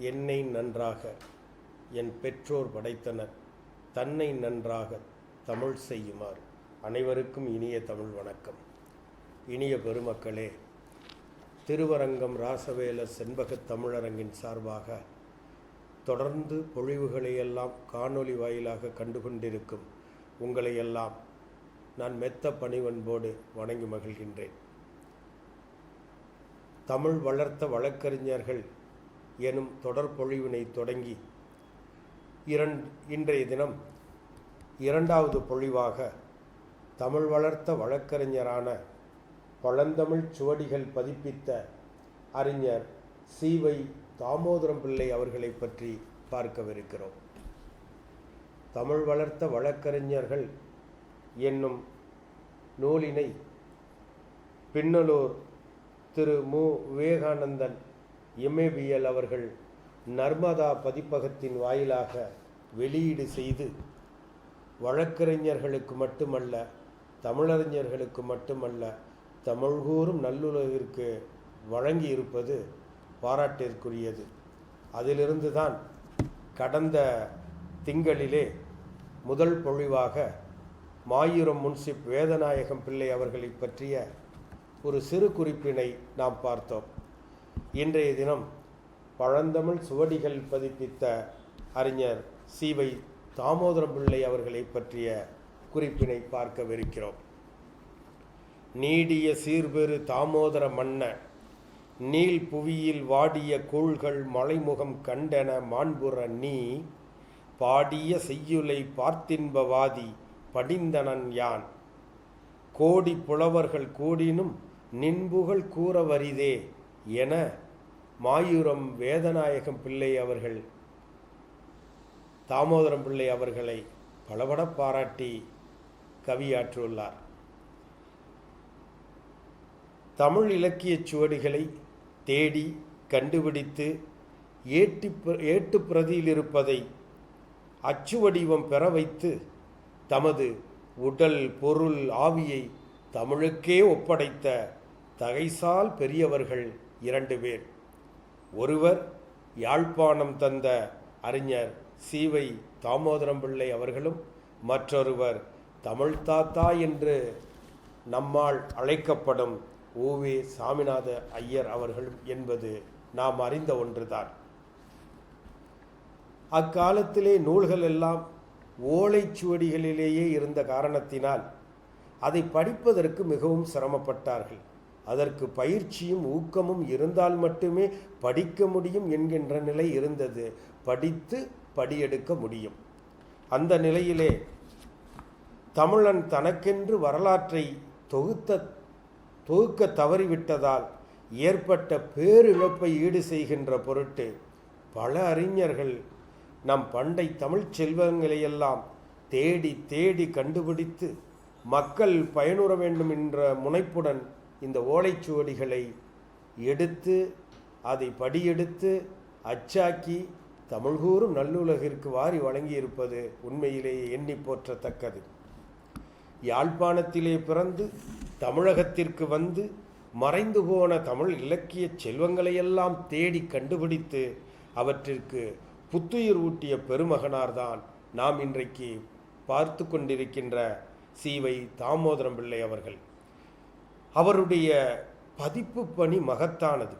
என்னை நன்றாக. என் பெற்றோர் படைத்தனர். தன்னை நன்றாக தமிழ் செய்யுமாறு. அனைவருக்கும் இனிய தமிழ் வணக்கம். இனிய பெருமக்களே திருவரங்கம் ராசவேல செண்பகத் தமிழரங்கின் சார்பாக தொடர்ந்து பொழிவுகளையெல்லாம் காணொளி வாயிலாக கண்டுகொண்டிருக்கும் உங்களையெல்லாம் நான் மெத்த பணிவன்போடு வணங்கி மகிழ்கின்றேன். தமிழ் வளர்த்த வழக்கறிஞர்கள் எனும் தொடர் பொழிவினை தொடங்கி இரண் இன்றைய தினம் இரண்டாவது பொழிவாக தமிழ் வளர்த்த வழக்கறிஞரான பழந்தமிழ் சுவடிகள் பதிப்பித்த அறிஞர் சீவை தாமோதரம் பிள்ளை அவர்களை பற்றி பார்க்கவிருக்கிறோம். தமிழ் வளர்த்த வழக்கறிஞர்கள் என்னும் நூலினை பின்னலூர் திரு மு. விவேகானந்தன் எம்ஏபிஎல் அவர்கள் நர்மதா பதிப்பகத்தின் வாயிலாக வெளியீடு செய்து வழக்கறிஞர்களுக்கு மட்டுமல்ல தமிழறிஞர்களுக்கு மட்டுமல்ல தமிழ்கூறும் நல்லுலகிற்கு வழங்கியிருப்பது பாராட்டிற்குரியது. அதிலிருந்து தான் கடந்த திங்களிலே முதல் பொழிவாக மாயூரம் முன்சிப் வேதநாயகம் பிள்ளை அவர்களை பற்றிய ஒரு சிறு குறிப்பினை நாம் பார்த்தோம். இன்றைய தினம் பழந்தமிழ் சுவடிகள் பதிப்பித்த அறிஞர் சீவை தாமோதரம் பிள்ளை அவர்களை பற்றிய குறிப்பினை பார்க்கவிருக்கிறோம். நீடிய சீர்பெரு தாமோதர மன்ன நீல் புவியில் வாடிய கூழ்கள் மலைமுகம் கண்டன மாண்புற நீ பாடிய செய்யுளை பார்த்தின்பவாதி படிந்தனன் யான். கோடி புலவர்கள் கூடினும் நின்புகள் கூற வரிதே என மாயூரம் வேதநாயகம் பிள்ளை அவர்கள் தாமோதரம் பிள்ளை அவர்களை பலபட பாராட்டி கவியாற்றியுள்ளார். தமிழ் இலக்கியச் சுவடிகளை தேடி கண்டுபிடித்து ஏட்டு ஏட்டு பிரதியில் இருப்பதை அச்சு வடிவம் பெற வைத்து தமது உடல் பொருள் ஆவியை தமிழுக்கே ஒப்படைத்த தகைசால் பெரியவர்கள் இரண்டு பேர். ஒருவர் யாழ்ப்பாணம் தந்த அறிஞர் சீவை தாமோதரம் பிள்ளை அவர்களும் மற்றொருவர் தமிழ் தாத்தா என்று நம்மால் அழைக்கப்படும் ஓவே சாமிநாத ஐயர் அவர்களும் என்பது நாம் அறிந்த ஒன்றுதான். அக்காலத்திலே நூல்கள் எல்லாம் ஓலைச்சுவடிகளிலேயே இருந்த காரணத்தினால் அதை படிப்பதற்கு மிகவும் சிரமப்பட்டார்கள். அதற்கு பயிற்சியும் ஊக்கமும் இருந்தால் மட்டுமே படிக்க முடியும் என்கின்ற நிலை இருந்தது. படித்து படியெடுக்க முடியும். அந்த நிலையிலே தமிழன் தனக்கென்று வரலாற்றை தொகுத்த தொகுக்க தவறிவிட்டதால் ஏற்பட்ட பேரிழப்பை ஈடு செய்கின்ற பொருட்டு பல அறிஞர்கள் நம் பண்டை தமிழ்ச் செல்வங்களையெல்லாம் தேடி தேடி கண்டுபிடித்து மக்கள் பயனுற வேண்டும் என்ற முனைப்புடன் இந்த ஓலைச்சுவடிகளை எடுத்து அதை படியெடுத்து அச்சாக்கி தமிழ்கூறும் நல்லுலகிற்கு வாரி வழங்கியிருப்பது உண்மையிலேயே எண்ணி போற்றத்தக்கது. யாழ்ப்பாணத்திலே பிறந்து தமிழகத்திற்கு வந்து மறைந்து போன தமிழ் இலக்கிய செல்வங்களையெல்லாம் தேடி கண்டுபிடித்து அவற்றிற்கு புத்துயிர் ஊட்டிய பெருமகனார்தான் நாம் இன்றைக்கு பார்த்து கொண்டிருக்கின்ற சீவை தாமோதரம் பிள்ளை அவர்கள். அவருடைய பதிப்பு பணி மகத்தானது.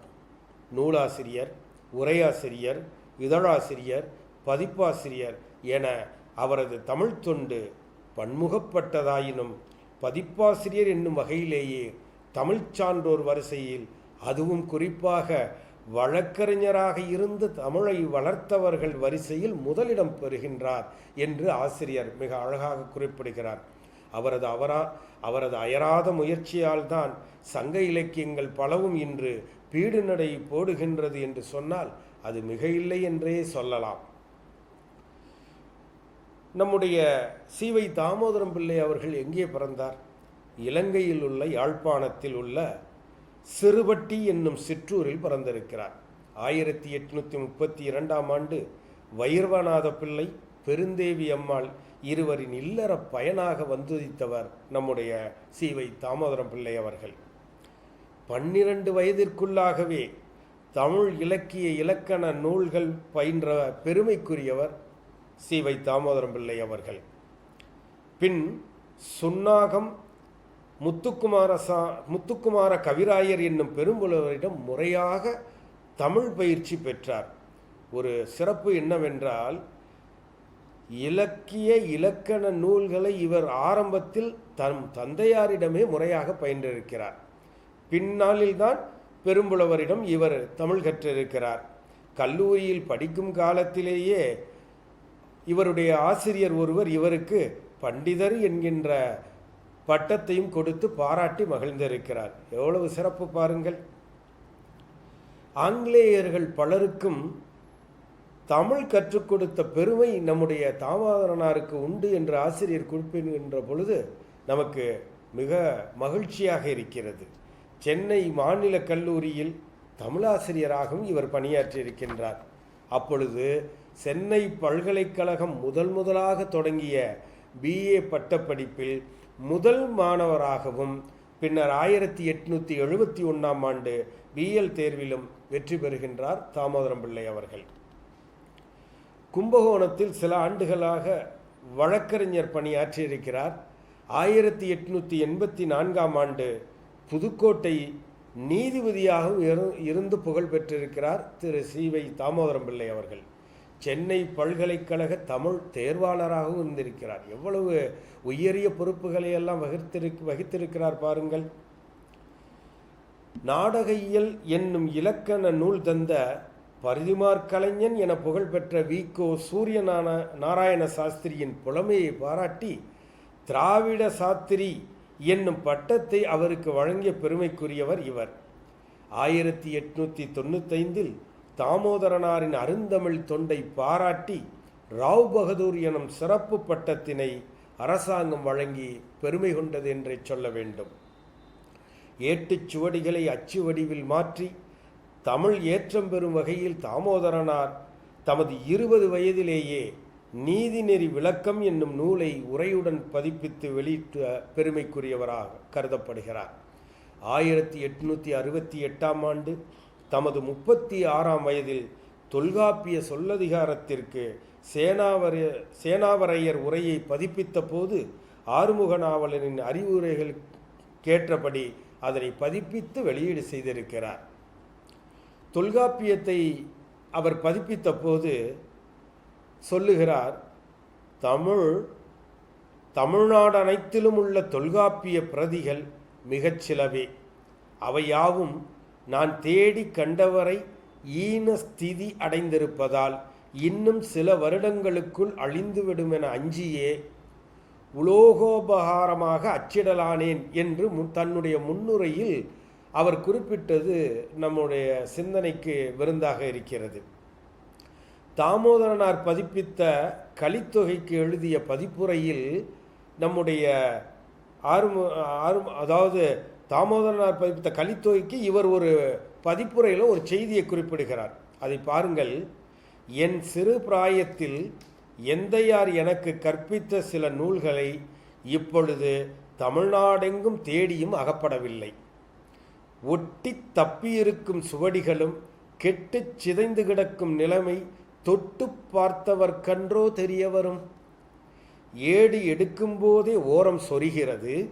நூலாசிரியர் உரையாசிரியர் இதழாசிரியர் பதிப்பாசிரியர் என அவரது தமிழ் தொண்டு பன்முகப்பட்டதாயினும் பதிப்பாசிரியர் என்னும் வகையிலேயே தமிழ் சான்றோர் வரிசையில் அதுவும் குறிப்பாக வழக்கறிஞராக இருந்து தமிழை வளர்த்தவர்கள் வரிசையில் முதலிடம் பெறுகின்றார் என்று ஆசிரியர் மிக அழகாக குறிப்பிடுகிறார். அவரது அவரா அவரது அயராத முயற்சியால் தான் சங்க இலக்கியங்கள் பலவும் இன்று பீடுநடை போடுகின்றது என்று சொன்னால் அது மிக இல்லை என்றே சொல்லலாம். நம்முடைய சீவை தாமோதரம் பிள்ளை அவர்கள் எங்கே பிறந்தார்? இலங்கையில் உள்ள யாழ்ப்பாணத்தில் உள்ள சிறுபட்டி என்னும் சிற்றூரில் பிறந்திருக்கிறார். ஆயிரத்தி எட்நூற்றி முப்பத்தி இரண்டாம் ஆண்டு வைரவநாத பிள்ளை பெருந்தேவி அம்மாள் இருவரின் இல்லற பயனாக வந்துதித்தவர் நம்முடைய சீவை தாமோதரம் பிள்ளை அவர்கள். பன்னிரண்டு வயதிற்குள்ளாகவே தமிழ் இலக்கிய இலக்கண நூல்கள் பயின்ற பெருமைக்குரியவர் சீவை தாமோதரம் பிள்ளை அவர்கள். பின் சுன்னாகம் முத்துக்குமார சா முத்துக்குமார கவிராயர் என்னும் பெரும்புலவரிடம் முறையாக தமிழ் பயிற்சி பெற்றார். ஒரு சிறப்பு என்னவென்றால் இலக்கிய இலக்கண நூல்களை இவர் ஆரம்பத்தில் தம் தந்தையாரிடமே முறையாக பயின்றிருக்கிறார். பின்னாளில்தான் பெரும்புலவரிடம் இவர் தமிழ் கற்றிருக்கிறார். கல்லூரியில் படிக்கும் காலத்திலேயே இவருடைய ஆசிரியர் ஒருவர் இவருக்கு பண்டிதர் என்கின்ற பட்டத்தையும் கொடுத்து பாராட்டி மகிழ்ந்திருக்கிறார். எவ்வளவு சிறப்பு பாருங்கள். ஆங்கிலேயர்கள் பலருக்கும் தமிழ் கற்றுக் கொடுத்த பெருமை நம்முடைய தாமோதரனாருக்கு உண்டு என்று ஆசிரியர் குறிப்பிடுகின்ற பொழுது நமக்கு மிக மகிழ்ச்சியாக இருக்கிறது. சென்னை மாநில கல்லூரியில் தமிழாசிரியராகவும் இவர் பணியாற்றியிருக்கின்றார். அப்பொழுது சென்னை பல்கலைக்கழகம் முதல் முதலாக தொடங்கிய பிஏ பட்டப்படிப்பில் முதல் மாணவராகவும் பின்னர் ஆயிரத்தி எட்நூற்றி எழுபத்தி ஒன்றாம் ஆண்டு பிஎல் தேர்விலும் வெற்றி பெறுகின்றார் தாமோதரம் பிள்ளை அவர்கள். கும்பகோணத்தில் சில ஆண்டுகளாக வழக்கறிஞர் பணியாற்றியிருக்கிறார். ஆயிரத்தி எட்நூற்றி எண்பத்தி நான்காம் ஆண்டு புதுக்கோட்டை நீதிபதியாகவும் இரு- இருந்து புகழ் பெற்றிருக்கிறார் திரு. சி. வை. தாமோதரம் பிள்ளை அவர்கள். சென்னை பல்கலைக்கழக தமிழ் தேர்வாளராகவும் இருந்திருக்கிறார். எவ்வளவு உயரிய பொறுப்புகளை எல்லாம் வகித்திரு வகித்திருக்கிறார் பாருங்கள். நாடக என்னும் இலக்கண நூல் தந்த பரிதிமார் கலைஞன் என புகழ்பெற்ற வி. கோ. சூரியநான நாராயண சாஸ்திரியின் புலமையை பாராட்டி திராவிட சாஸ்திரி என்னும் பட்டத்தை அவருக்கு வழங்கிய பெருமைக்குரியவர் இவர். ஆயிரத்தி எட்நூற்றி தொண்ணூத்தைந்தில் தாமோதரனாரின் அருந்தமிழ் தொண்டை பாராட்டி ராவ் பகதூர் எனும் சிறப்பு பட்டத்தினை அரசாங்கம் வழங்கி பெருமை கொண்டது என்றே சொல்ல வேண்டும். ஏட்டுச் சுவடிகளை அச்சு வடிவில் மாற்றி தமிழ் ஏற்றம் பெறும் வகையில் தாமோதரனார் தமது இருபது வயதிலேயே நீதிநெறி விளக்கம் என்னும் நூலை உரையுடன் பதிப்பித்து வெளியிட்ட பெருமைக்குரியவராக கருதப்படுகிறார். ஆயிரத்தி எட்நூற்றி அறுபத்தி எட்டாம் ஆண்டு தமது முப்பத்தி ஆறாம் வயதில் தொல்காப்பிய சொல்லதிகாரத்திற்கு சேனாவர சேனாவரையர் உரையை பதிப்பித்த போது ஆறுமுக நாவலரின் அறிவுரைகள் கேட்டபடி அதனை பதிப்பித்து வெளியீடு செய்திருக்கிறார். தொல்காப்பியத்தை அவர் பதிப்பித்த போது சொல்லுகிறார் தமிழ் தமிழ்நாடு அனைத்திலும் உள்ள தொல்காப்பிய பிரதிகள் மிகச்சிலவே அவையாவும் நான் தேடி கண்டவரை ஈன ஸ்திதி அடைந்திருப்பதால் இன்னும் சில வருடங்களுக்குள் அழிந்துவிடும் என அஞ்சியே உலோகோபகாரமாக அச்சிடலானேன் என்று முன் தன்னுடைய முன்னுரையில் அவர் குறிப்பிட்டது நம்முடைய சிந்தனைக்கு விருந்தாக இருக்கிறது. தாமோதரனார் பதிப்பித்த கலித்தொகைக்கு எழுதிய பதிப்புரையில் நம்முடைய ஆறுமு ஆறு அதாவது தாமோதரனார் பதிப்பித்த கலித்தொகைக்கு இவர் ஒரு பதிப்புரையில் ஒரு செய்தியை குறிப்பிடுகிறார். அதை பாருங்கள். என் சிறு பிராயத்தில் எந்தையார் எனக்கு கற்பித்த சில நூல்களை இப்பொழுது தமிழ்நாடெங்கும் தேடியும் அகப்படவில்லை. ஒட்டி தப்பியிருக்கும் சுவடிகளும் கெட்டுச் சிதைந்து கிடக்கும் நிலைமை தொட்டு பார்த்தவர்க்கன்றோ தெரிய வரும் ஏடு எடுக்கும்போதே ஓரம் சொரிகிறது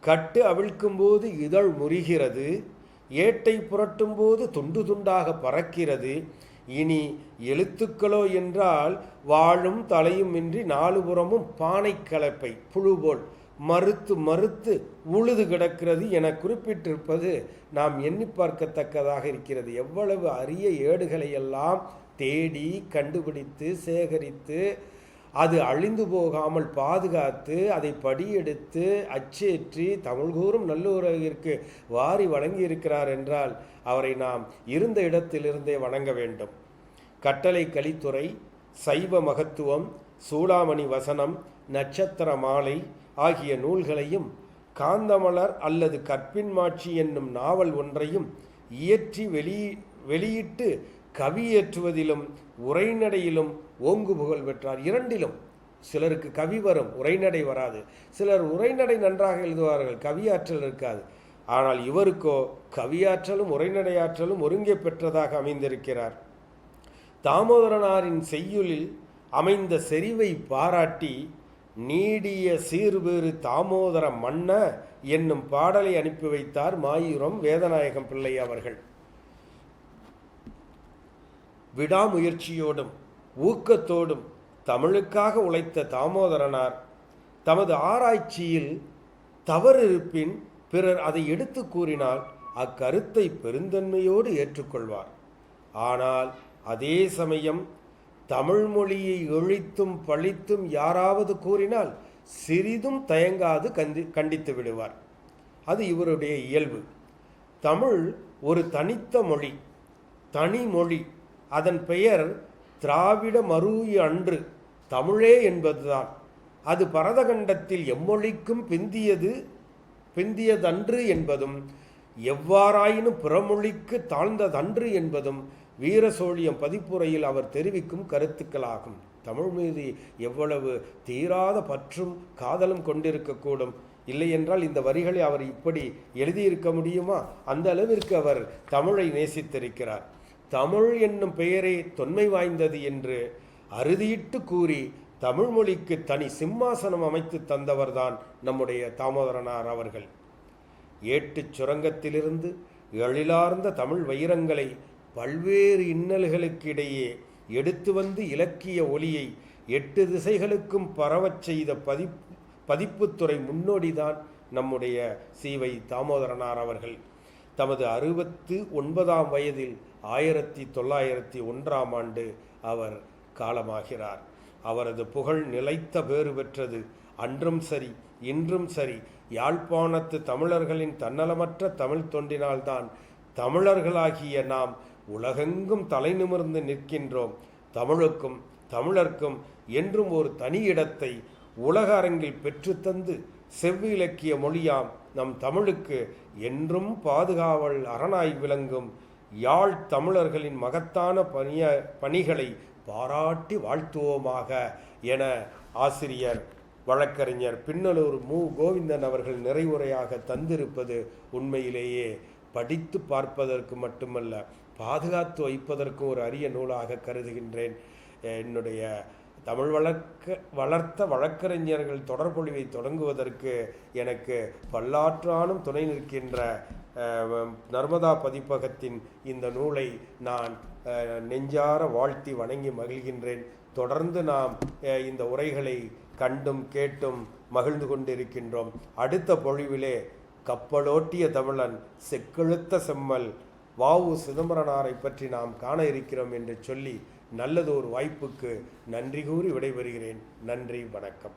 கட்டு அவிழ்க்கும்போது இதழ் முறிகிறது ஏட்டை புரட்டும்போது துண்டு துண்டாக பறக்கிறது. இனி எழுத்துக்களோ என்றால் வாழும் தலையும் இன்றி நாலுபுறமும் பானை கலப்பை புழுபோல் மறுத்து மறுத்து உழுது கிடக்கிறது என குறிப்பிட்டிருப்பது நாம் எண்ணி பார்க்கத்தக்கதாக இருக்கிறது. எவ்வளவு அரிய ஏடுகளை எல்லாம் தேடி கண்டுபிடித்து சேகரித்து அது அழிந்து போகாமல் பாதுகாத்து அதை படியெடுத்து அச்சேற்றி தமிழ் கூறும் நல்லுறவிற்கு வாரி வழங்கியிருக்கிறார் என்றால் அவரை நாம் இருந்த இடத்திலிருந்தே வணங்க வேண்டும். கட்டளை கலித்துறை சைவ மகத்துவம் சூடாமணி வசனம் நட்சத்திர மாலை ஆகிய நூல்களையும் காந்தமலர் அல்லது கற்பின்மாட்சி என்னும் நாவல் ஒன்றையும் இயற்றி வெளி வெளியிட்டு கவியேற்றுவதிலும் உரைநடையிலும் ஓங்கு புகழ் பெற்றார். இரண்டிலும் சிலருக்கு கவி வரும் உரைநடை வராது. சிலர் உரைநடை நன்றாக எழுதுவார்கள் கவியாற்றல் இருக்காது. ஆனால் இவருக்கோ கவியாற்றலும் உரைநடையாற்றலும் ஒருங்கே பெற்றதாக அமைந்திருக்கிறார். தாமோதரனாரின் செய்யுளில் அமைந்த செறிவை பாராட்டி நீடிய சீர்வேறு தாமோதர மன்ன என்னும் பாடலை அனுப்பி வைத்தார் மாயூரம் வேதநாயகம் பிள்ளை அவர்கள். விடாமுயற்சியோடும் ஊக்கத்தோடும் தமிழுக்காக உழைத்த தாமோதரனார் தமது ஆராய்ச்சியில் தவறு இருப்பின் பிறர் அதை எடுத்து கூறினால் அக்கருத்தை பெருந்தன்மையோடு ஏற்றுக்கொள்வார். ஆனால் அதே சமயம் தமிழ் மொழியை ஒழித்தும் பழித்தும் யாராவது கூறினால் சிறிதும் தயங்காது கண்டி கண்டித்து விடுவார். அது இவருடைய இயல்பு. தமிழ் ஒரு தனித்த மொழி. தனி மொழி. அதன் பெயர் திராவிட மரூயி அன்று. தமிழே என்பதுதான். அது பரதகண்டத்தில் எம்மொழிக்கும் பிந்தியது பிந்தியதன்று என்பதும் எவ்வாறாயினும் பிறமொழிக்கு தாழ்ந்ததன்று என்பதும் வீரசோழியம் பதிப்புரையில் அவர் தெரிவிக்கும் கருத்துக்களாகும். தமிழ் மீது எவ்வளவு தீராத பற்றும் காதலும் கொண்டிருக்கக்கூடும். இல்லையென்றால் இந்த வரிகளை அவர் இப்படி எழுதியிருக்க முடியுமா? அந்த அளவிற்கு அவர் தமிழை நேசித்திருக்கிறார். தமிழ் என்னும் பெயரே தொன்மை வாய்ந்தது என்று அறுதியிட்டு கூறி தமிழ் மொழிக்கு தனி சிம்மாசனம் அமைத்து தந்தவர்தான் நம்முடைய தாமோதரனார் அவர்கள். ஏட்டுச் சுரங்கத்திலிருந்து எழிலார்ந்த தமிழ் வைரங்களை பல்வேறு இன்னல்களுக்கிடையே எடுத்து வந்து இலக்கிய ஒளியை எட்டு திசைகளுக்கும் பரவச் செய்த பதிப் பதிப்புத்துறை முன்னோடிதான் நம்முடைய சீவை தாமோதரனார் அவர்கள். தமது அறுபத்து ஒன்பதாம் வயதில் ஆயிரத்தி தொள்ளாயிரத்தி ஒன்றாம் ஆண்டு அவர் காலமாகிறார். அவரது புகழ் நிலைத்த பேறு பெற்றது. அன்றும் சரி இன்றும் சரி யாழ்ப்பாணத்து தமிழர்களின் தன்னலமற்ற தமிழ் தொண்டினால்தான் தமிழர்களாகிய நாம் உலகெங்கும் தலை நிமிர்ந்து நிற்கின்றோம். தமிழுக்கும் தமிழர்க்கும் என்றும் ஒரு தனி இடத்தை உலக அரங்கில் பெற்றுத்தந்து செவ்விலக்கிய மொழியாம் நம் தமிழுக்கு என்றும் பாதுகாவல் அரணாய் விளங்கும் யாழ் தமிழர்களின் மகத்தான பணிய பணிகளை பாராட்டி வாழ்த்துவோமாக என ஆசிரியர் வழக்கறிஞர் பின்னலூர் மு. கோவிந்தன் அவர்கள் நிறைவுரையாக தந்திருப்பது உண்மையிலேயே படித்து பார்ப்பதற்கு மட்டுமல்ல பாதுகாத்து வைப்பதற்கும் ஒரு அரிய நூலாக கருதுகின்றேன். என்னுடைய தமிழ் வளர்க்க வளர்த்த வழக்கறிஞர்கள் தொடர்பொழிவை தொடங்குவதற்கு எனக்கு பல்லாற்றானும் துணை நிற்கின்ற நர்மதா பதிப்பகத்தின் இந்த நூலை நான் நெஞ்சார வாழ்த்தி வணங்கி மகிழ்கின்றேன். தொடர்ந்து நாம் இந்த உரைகளை கண்டும் கேட்டும் மகிழ்ந்து கொண்டிருக்கின்றோம். அடுத்த பொழிவிலே கப்பலோட்டிய தமிழன் செக்கெழுத்த செம்மல் வாவு சிதம்பரனாரை பற்றி நாம் காண இருக்கிறோம் என்று சொல்லி நல்லதொரு வாய்ப்புக்கு நன்றி கூறி விடைபெறுகிறேன். நன்றி வணக்கம்.